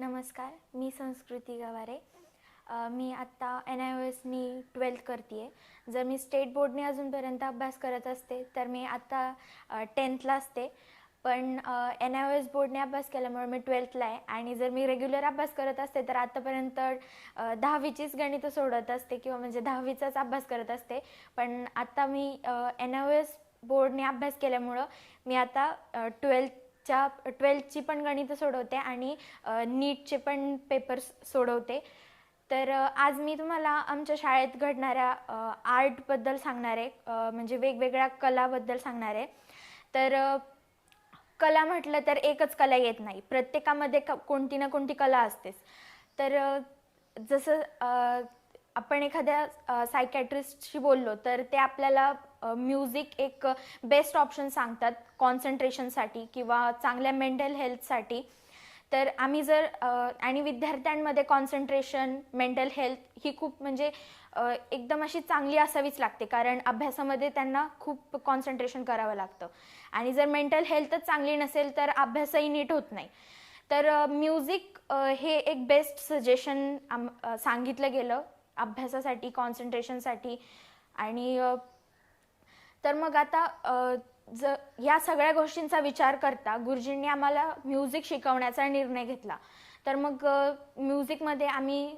नमस्कार मी संस्कृती गवारे. मी आत्ता एन आय ओ एसनी ट्वेल्थ करते आहे जर मी स्टेट बोर्डने अजूनपर्यंत अभ्यास करत असते तर मी आत्ता टेन्थला असते. पण एन आय ओ एस बोर्डने अभ्यास केल्यामुळे मी ट्वेल्थला आहे. आणि जर मी रेग्युलर अभ्यास करत असते तर आत्तापर्यंत दहावीचीच गणितं सोडत असते किंवा म्हणजे दहावीचाच अभ्यास करत असते. पण आत्ता मी एन आय ओ एस बोर्डने अभ्यास केल्यामुळं मी आता ट्वेल्थ च्या ट्वेल्थची पण गणितं सोडवते आणि नीटचे पण पेपर्स सोडवते. तर आज मी तुम्हाला आमच्या शाळेत घडणाऱ्या आर्टबद्दल सांगणार आहे. म्हणजे वेगवेगळ्या कलाबद्दल सांगणार आहे. तर कला म्हटलं तर एकच कला येत नाही. प्रत्येकामध्ये क कोणती ना कोणती कला असतेच. तर जसं आपण एखाद्या सायकॅट्रिस्टशी बोललो तर ते आपल्याला म्युझिक एक बेस्ट ऑप्शन सांगतात कॉन्सन्ट्रेशनसाठी किंवा चांगल्या मेंटल हेल्थसाठी तर आम्ही जर आणि विद्यार्थ्यांमध्ये कॉन्सन्ट्रेशन मेंटल हेल्थ ही खूप म्हणजे एकदम अशी चांगली असावीच लागते. कारण अभ्यासामध्ये त्यांना खूप कॉन्सन्ट्रेशन करावं लागतं. आणि जर मेंटल हेल्थच चांगली नसेल तर अभ्यासही नीट होत नाही. तर म्युझिक हे एक बेस्ट सजेशन आम सांगितलं गेलं. अभ्यासासाठी कॉन्सन्ट्रेशनसाठी आणि तर मग आता ज या सगळ्या गोष्टींचा विचार करता गुरुजींनी आम्हाला म्युझिक शिकवण्याचा निर्णय घेतला. तर मग म्युझिकमध्ये आम्ही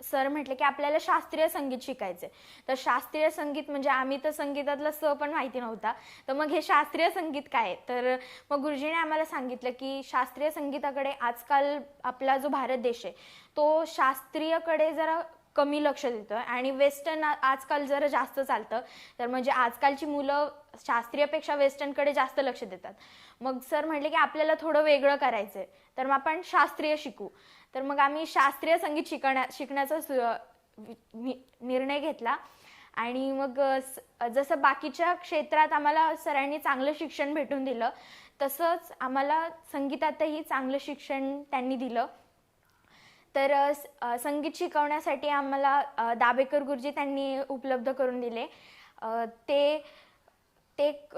सर म्हटले की आपल्याला शास्त्रीय संगीत शिकायचे तर शास्त्रीय संगीत म्हणजे आम्ही तर संगीतातला स पण माहिती नव्हता. तर मग हे शास्त्रीय संगीत काय आहे? तर मग गुरुजीने आम्हाला सांगितलं की शास्त्रीय संगीताकडे आजकाल आपला जो भारत देश आहे तो शास्त्रीयकडे जरा कमी लक्ष देतं. आणि वेस्टर्न आजकाल जरा जास्त चालतं तर म्हणजे आजकालची मुलं शास्त्रीयपेक्षा वेस्टर्नकडे जास्त लक्ष देतात. मग सर म्हटले की आपल्याला थोडं वेगळं करायचं आहे तर मग आपण शास्त्रीय शिकू. तर मग आम्ही शास्त्रीय संगीत शिकण्या शिकण्याचा सु- वि- निर्णय घेतला. आणि मग जसं बाकीच्या क्षेत्रात आम्हाला सरांनी चांगलं शिक्षण भेटून दिलं तसंच आम्हाला संगीतातही चांगलं शिक्षण त्यांनी दिलं. तर संगीत शिकवण्यासाठी आम्हाला दाबेकर दाभेकर गुरुजी त्यांनी उपलब्ध करून दिले. ते ते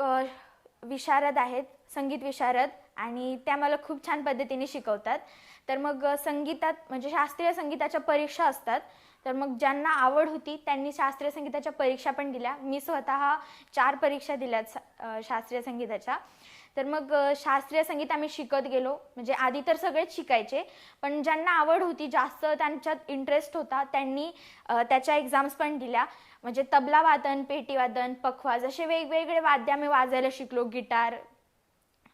विशारद आहेत संगीत विशारद आणि त्या मला खूप छान पद्धतीने शिकवतात. तर मग संगीतात म्हणजे शास्त्रीय संगीताच्या परीक्षा असतात. तर मग ज्यांना आवड होती त्यांनी शास्त्रीय संगीताच्या परीक्षा पण दिल्या. मी स्वतः चार परीक्षा दिल्यात सा- शास्त्रीय संगीताच्या. तर मग शास्त्रीय संगीत आम्ही शिकत गेलो. म्हणजे आधी तर सगळेच शिकायचे. पण ज्यांना आवड होती जास्त त्यांच्यात इंटरेस्ट होता त्यांनी त्याच्या एक्झाम्स पण दिल्या. म्हणजे तबला वादन पेटीवादन पखवाज असे वेगवेगळे वाद्य आम्ही वाजायला शिकलो. गिटार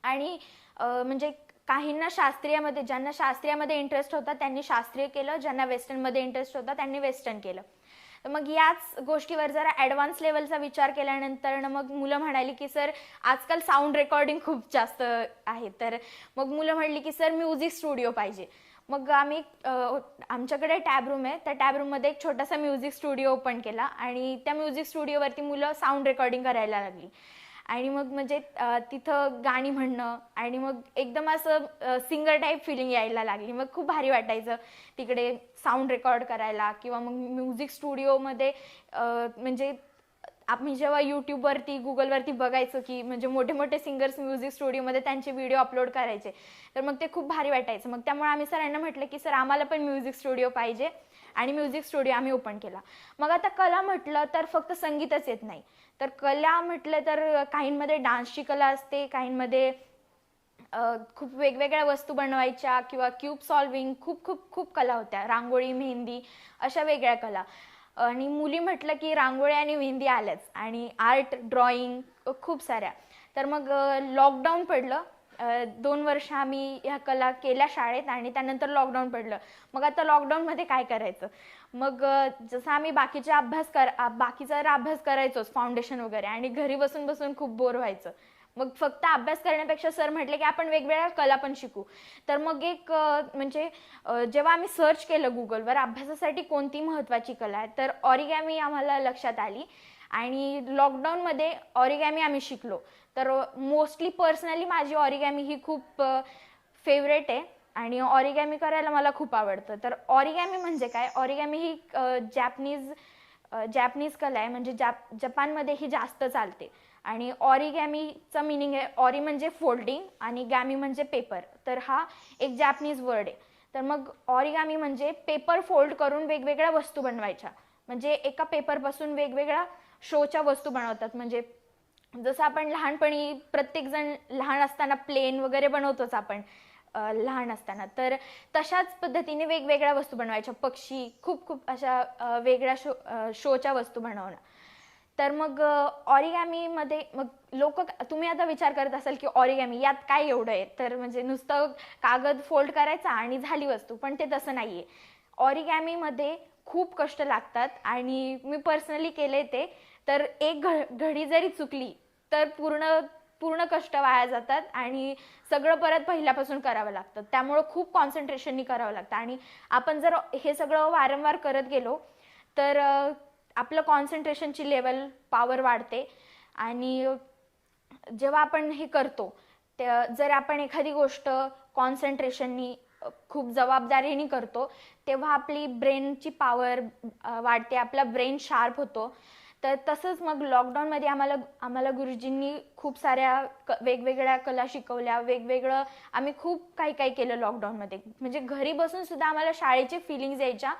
आणि म्हणजे काहींना शास्त्रीयमध्ये ज्यांना शास्त्रीयमध्ये इंटरेस्ट होता त्यांनी शास्त्रीय केलं. ज्यांना वेस्टर्नमध्ये इंटरेस्ट होता त्यांनी वेस्टर्न केलं. तर मग याच गोष्टीवर जरा ॲडव्हान्स लेवलचा विचार केल्यानंतर मग मुलं म्हणाली की सर आजकाल साऊंड रेकॉर्डिंग खूप जास्त आहे. तर मग मुलं म्हणली की सर म्युझिक स्टुडिओ पाहिजे. मग आम्ही आमच्याकडे टॅब रूम आहे. त्या टॅब रूममध्ये एक छोटासा म्युझिक स्टुडिओ ओपन केला आणि त्या म्युझिक स्टुडिओवरती मुलं साऊंड रेकॉर्डिंग करायला लागली. आणि मग म्हणजे तिथं गाणी म्हणणं आणि मग एकदम असं सिंगर टाईप फिलिंग यायला लागली. मग खूप भारी वाटायचं. तिकडे साऊंड रेकॉर्ड करायला किंवा मग म्युझिक स्टुडिओमध्ये म्हणजे आम्ही जेव्हा यूट्यूबवरती गुगलवरती बघायचं की म्हणजे मोठे मोठे सिंगर्स म्युझिक स्टुडिओमध्ये त्यांचे व्हिडिओ अपलोड करायचे तर मग ते खूप भारी वाटायचं. मग त्यामुळे आम्ही सरांना म्हटलं की सर आम्हाला पण म्युझिक स्टुडिओ पाहिजे. आणि म्युझिक स्टुडिओ आम्ही ओपन केला. मग आता कला म्हटलं तर फक्त संगीतच येत नाही. तर कला म्हटलं तर काहींमध्ये डान्सची कला असते काहींमध्ये खूप वेगवेगळ्या वस्तू बनवायच्या किंवा क्यूब सॉल्विंग खूप खूप खूप कला होत्या. रांगोळी मेहंदी अशा वेगळ्या कला. आणि मुली म्हटलं की रांगोळी आणि मेहंदी आल्याच. आणि आर्ट ड्रॉइंग खूप साऱ्या. तर मग लॉकडाऊन पडलं. दोन वर्ष आम्ही ह्या कला केल्या शाळेत आणि त्यानंतर लॉकडाऊन पडलं. मग आता लॉकडाऊनमध्ये काय करायचं? मग जसं आम्ही बाकीचा अभ्यास कर बाकीचा जर अभ्यास करायचोच फाउंडेशन वगैरे आणि घरी बसून बसून खूप बोर व्हायचं. मग फक्त अभ्यास करण्यापेक्षा सर म्हटले की आपण वेगवेगळ्या कला पण शिकू. तर मग एक म्हणजे जेव्हा आम्ही सर्च केलं गुगलवर अभ्यासासाठी कोणती महत्त्वाची कला आहे तर ऑरिगॅमी आम्हाला लक्षात आली. आणि लॉकडाऊनमध्ये ऑरिगॅमी आम्ही शिकलो. तर मोस्टली पर्सनली माझी ऑरिगॅमी ही खूप फेवरेट आहे. आणि ऑरिगॅमी करायला मला खूप आवडतं. तर ऑरिगॅमी म्हणजे काय? ऑरिगॅमी ही जॅपनीज जॅपनीज कला आहे म्हणजे जॅप जपानमध्ये ही जास्त चालते. आणि ऑरिगॅमीचं मिनिंग आहे ऑरी म्हणजे फोल्डिंग आणि गॅमी म्हणजे पेपर तर हा एक जॅपनीज वर्ड आहे. तर मग ऑरिगामी म्हणजे पेपर फोल्ड करून वेगवेगळ्या वस्तू बनवायच्या. म्हणजे एका पेपरपासून वेगवेगळ्या शोच्या वस्तू बनवतात. म्हणजे जसं आपण लहानपणी प्रत्येकजण लहान असताना प्लेन वगैरे बनवतोच आपण. लहान असताना. तर तशाच पद्धतीने वेगवेगळ्या वस्तू बनवायच्या. पक्षी खूप खूप अशा वेगळ्या शो शोच्या वस्तू बनवणं. तर मग ऑरिगॅमीमध्ये मग लोक तुम्ही आता विचार करत असाल की ऑरिगॅमी यात काय एवढं आहे? तर म्हणजे नुसतं कागद फोल्ड करायचा आणि झाली वस्तू पण ते तसं नाही आहे ऑरिगॅमीमध्ये खूप कष्ट लागतात आणि मी पर्सनली केले ते. तर एक घ घडी जरी चुकली तर पूर्ण पूर्ण कष्ट वाया जातात आणि सगळं परत पहिल्यापासून करावं लागतं. त्यामुळं खूप कॉन्सन्ट्रेशननी करावं लागतं. आणि आपण जर हे सगळं वारंवार करत गेलो तर आपलं कॉन्सन्ट्रेशनची लेवल पॉवर वाढते. आणि जेव्हा आपण हे करतो ते जर आपण एखादी गोष्ट कॉन्सन्ट्रेशननी खूप जबाबदारीने करतो तेव्हा आपली ब्रेनची पॉवर वाढते. आपला ब्रेन शार्प होतो. तर तसंच मग लॉकडाऊनमध्ये आम्हाला आम्हाला गुरुजींनी खूप साऱ्या क वेगवेगळ्या कला शिकवल्या वेगवेगळं आम्ही खूप काही काही केलं लॉकडाऊनमध्ये म्हणजे घरी बसून सुद्धा आम्हाला शाळेचे फिलिंग्स यायच्या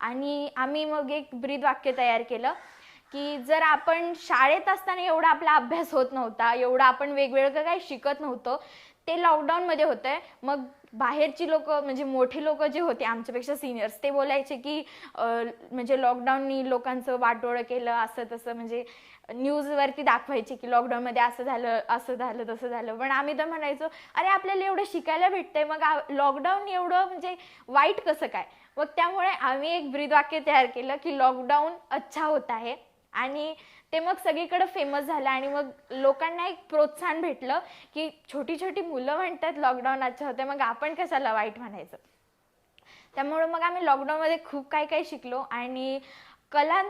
आणि आम्ही मग एक ब्रीद वाक्य तयार केलं की जर आपण शाळेत असताना एवढा आपला अभ्यास होत नव्हता एवढा आपण वेगवेगळं काही शिकत नव्हतो ते लॉकडाऊनमध्ये होतं आहे मग बाहेरची लोक म्हणजे मोठे लोक जे होते आमच्यापेक्षा सिनियर्स ते बोलायचे की म्हणजे लॉकडाऊननी लोकांचं वाटोळं केलं असं तसं म्हणजे न्यूजवरती दाखवायचे की लॉकडाऊनमध्ये असं झालं असं झालं तसं झालं. पण आम्ही तर म्हणायचो अरे आपल्याला एवढं शिकायला भेटतंय मग लॉकडाऊन एवढं म्हणजे वाईट कसं काय? मग त्यामुळे आम्ही एक ब्रीदवाक्य तयार केलं की लॉकडाऊन अच्छा होत आहे आणि ते मग सगळीकडे फेमस झालं आणि मग लोकांना एक प्रोत्साहन भेटलं की छोटी छोटी मुलं म्हणतात लॉकडाऊन अच्छा होते मग आपण कशाला वाईट म्हणायचं? त्यामुळं मग आम्ही लॉकडाऊनमध्ये खूप काही काही शिकलो आणि कला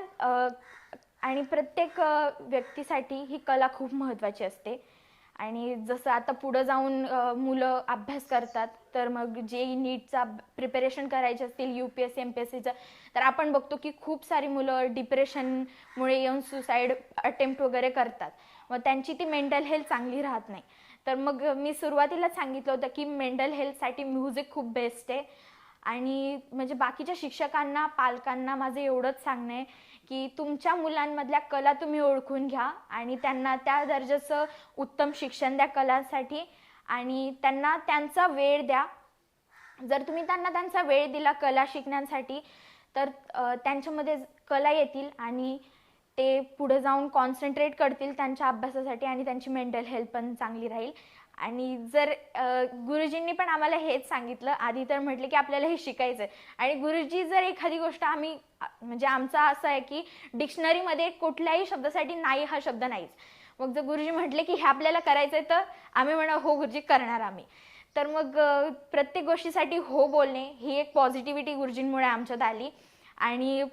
आणि प्रत्येक व्यक्तीसाठी ही कला खूप महत्त्वाची असते. आणि जसं आता पुढं जाऊन मुलं अभ्यास करतात तर मग जे नीटचा प्रिपरेशन करायचे असतील U P S C M P S सीचं तर आपण बघतो की खूप सारी मुलं डिप्रेशनमुळे येऊन सुसाईड अटेम्प्ट वगैरे करतात. मग त्यांची ती मेंटल हेल्थ चांगली राहत नाही. तर मग मी सुरुवातीला सांगितलं होतं की मेंटल हेल्थसाठी म्युझिक खूप बेस्ट आहे. आणि म्हणजे बाकीच्या शिक्षकांना पालकांना माझं एवढंच सांगणं आहे की तुमच्या मुलांमधल्या कला तुम्ही ओळखून घ्या आणि त्यांना त्या दर्जाचं उत्तम शिक्षण द्या कलांसाठी आणि त्यांना त्यांचा वेळ द्या. जर तुम्ही त्यांना त्यांचा वेळ दिला कला शिकण्यासाठी तर त्यांच्यामध्ये कला येतील आणि ते पुढे जाऊन कॉन्सन्ट्रेट करतील त्यांच्या अभ्यासासाठी आणि त्यांची मेंटल हेल्थ पण चांगली राहील. आणि जर गुरुजींनी पण आम्हाला हेच सांगितलं आधी तर म्हटलं की आपल्याला हे शिकायचं आहे आणि गुरुजी जर एखादी गोष्ट आम्ही म्हणजे आमचा असं आहे की डिक्शनरीमध्ये कुठल्याही शब्दासाठी नाही हा शब्द नाहीच. मग जर गुरुजी म्हटले की हे आपल्याला करायचं आहे तर आम्ही म्हणा हो गुरुजी करणार आम्ही. तर मग प्रत्येक गोष्टीसाठी हो बोलणे ही एक पॉझिटिव्हिटी गुरुजींमुळे आमच्यात आली. आणि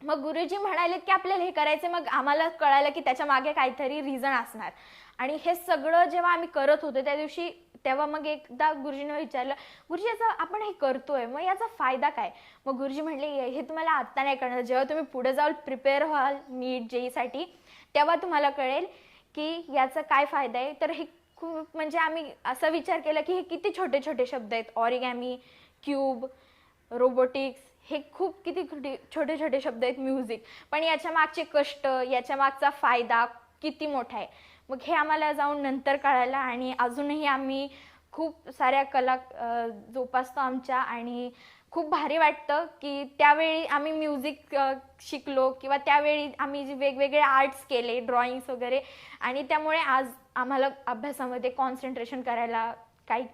मग गुरुजी म्हणाले की आपल्याला हे करायचं मग आम्हाला कळालं की त्याच्यामागे काहीतरी रिझन असणार. आणि हे सगळं जेव्हा आम्ही करत होतो त्या दिवशी तेव्हा मग एकदा गुरुजीने विचारलं गुरुजी याचा आपण हे करतोय मग याचा फायदा काय? मग गुरुजी म्हटले हे तुम्हाला आत्ता नाही कळणार. जेव्हा तुम्ही पुढे जाऊन प्रिपेअर व्हाल नीट जेईसाठी तेव्हा तुम्हाला कळेल की याचा काय फायदा आहे. तर हे खूप म्हणजे आम्ही असा विचार केला की हे किती छोटे छोटे शब्द आहेत. ऑरिगॅमी क्यूब रोबोटिक्स हे खूप किती छोटे छोटे शब्द आहेत म्युझिक पण याच्या मागचे कष्ट याच्या मागचा फायदा किती मोठा आहे. मग हे आम्हाला जाऊन नंतर कळायला आणि अजूनही आम्ही खूप साऱ्या कला जोपासतो आमच्या आणि खूप भारी वाटतं की त्यावेळी आम्ही म्युझिक शिकलो किंवा त्यावेळी आम्ही जे वेगवेगळे आर्ट्स केले ड्रॉइंग्स वगैरे आणि त्यामुळे आज आम्हाला अभ्यासामध्ये कॉन्सन्ट्रेशन करायला काही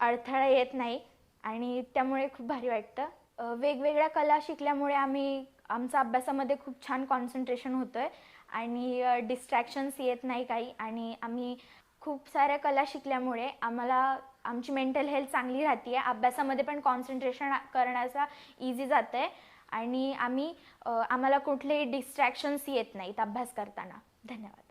अडथळा येत नाही आणि त्यामुळे खूप भारी वाटतं. वेगवेगळ्या कला शिकल्यामुळे आम्ही आमचा अभ्यासामध्ये खूप छान कॉन्सन्ट्रेशन होतं आहे आणि डिस्ट्रॅक्शन्स येत नाही काही आणि आम्ही खूप साऱ्या कला शिकल्यामुळे आम्हाला आमची मेंटल हेल्थ चांगली राहते आहे अभ्यासामध्ये पण कॉन्सन्ट्रेशन करण्याचा इझी जातं आहे आणि आम्ही आम्हाला कुठलेही डिस्ट्रॅक्शन्स येत नाहीत अभ्यास करताना. धन्यवाद.